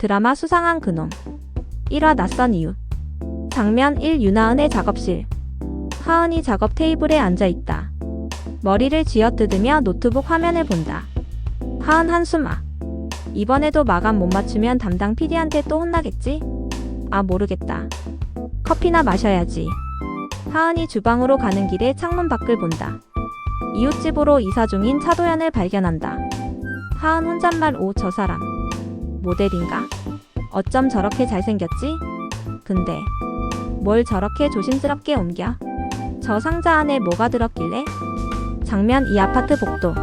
드라마 수상한 그놈 1화 낯선 이유 장면 1 유나은의 작업실 하은이 작업 테이블에 앉아 있다. 머리를 쥐어뜯으며 노트북 화면을 본다. 하은 한숨아. 이번에도 마감 못 맞추면 담당 PD한테 또 혼나겠지? 아 모르겠다. 커피나 마셔야지. 하은이 주방으로 가는 길에 창문 밖을 본다. 이웃집으로 이사 중인 차도연을 발견한다. 하은 혼잣말 오 저 사람. 모델인가? 어쩜 저렇게 잘생겼지? 근데 뭘 저렇게 조심스럽게 옮겨? 저 상자 안에 뭐가 들었길래? 장면 이 아파트 복도.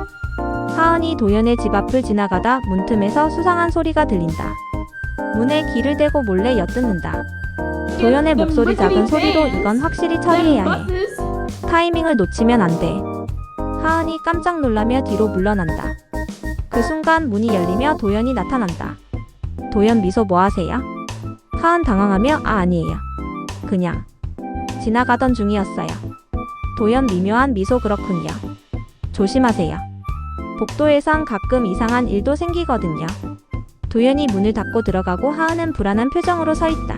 하은이 도연의 집 앞을 지나가다 문틈에서 수상한 소리가 들린다. 문에 귀를 대고 몰래 엿듣는다. 도연의 목소리 작은 소리로 이건 확실히 처리해야 해. 타이밍을 놓치면 안 돼. 하은이 깜짝 놀라며 뒤로 물러난다. 그 순간 문이 열리며 도연이 나타난다. 도연 미소 뭐 하세요? 하은 당황하며 아 아니에요. 그냥 지나가던 중이었어요. 도연 미묘한 미소 그렇군요. 조심하세요. 복도에선 가끔 이상한 일도 생기거든요. 도연이 문을 닫고 들어가고 하은은 불안한 표정으로 서 있다.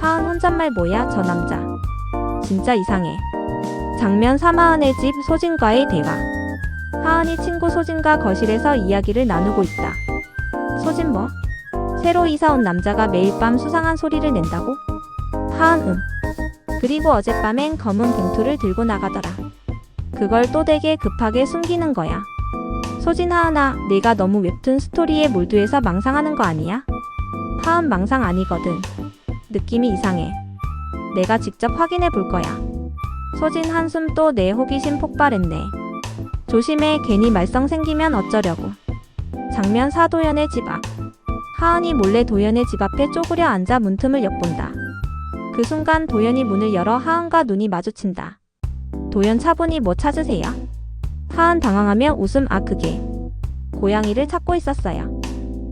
하은 혼잣말 뭐야 저 남자. 진짜 이상해. 장면 3하은의 집 소진과의 대화. 하은이 친구 소진과 거실에서 이야기를 나누고 있다. 소진 뭐? 새로 이사 온 남자가 매일 밤 수상한 소리를 낸다고? 하은 응. 그리고 어젯밤엔 검은 봉투를 들고 나가더라. 그걸 또 되게 급하게 숨기는 거야. 소진 하은아, 내가 너무 웹툰 스토리에 몰두해서 망상하는 거 아니야? 하은 망상 아니거든. 느낌이 이상해. 내가 직접 확인해 볼 거야. 소진 한숨 또 내 호기심 폭발했네. 조심해, 괜히 말썽 생기면 어쩌려고. 장면 사도연의 집 앞. 하은이 몰래 도연의 집 앞에 쪼그려 앉아 문틈을 엿본다. 그 순간 도연이 문을 열어 하은과 눈이 마주친다. 도연 차분히 뭐 찾으세요? 하은 당황하며 웃음 아 그게 고양이를 찾고 있었어요.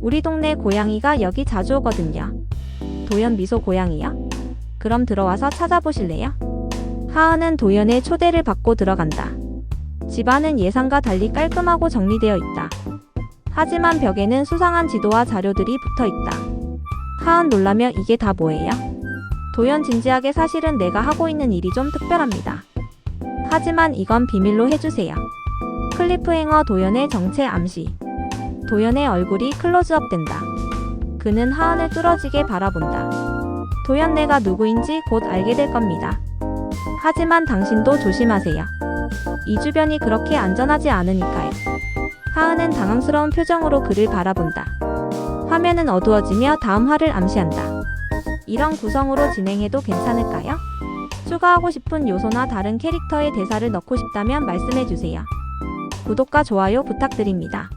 우리 동네 고양이가 여기 자주 오거든요. 도연 미소 고양이요? 그럼 들어와서 찾아보실래요? 하은은 도연의 초대를 받고 들어간다. 집안은 예상과 달리 깔끔하고 정리되어 있다. 하지만 벽에는 수상한 지도와 자료들이 붙어 있다. 하은 놀라며 이게 다 뭐예요? 도연 진지하게 사실은 내가 하고 있는 일이 좀 특별합니다. 하지만 이건 비밀로 해주세요. 클리프행어 도연의 정체 암시. 도연의 얼굴이 클로즈업 된다. 그는 하은을 뚫어지게 바라본다. 도연 내가 누구인지 곧 알게 될 겁니다. 하지만 당신도 조심하세요. 이 주변이 그렇게 안전하지 않으니까요. 하은은 당황스러운 표정으로 그를 바라본다. 화면은 어두워지며 다음 화를 암시한다. 이런 구성으로 진행해도 괜찮을까요? 추가하고 싶은 요소나 다른 캐릭터의 대사를 넣고 싶다면 말씀해주세요. 구독과 좋아요 부탁드립니다.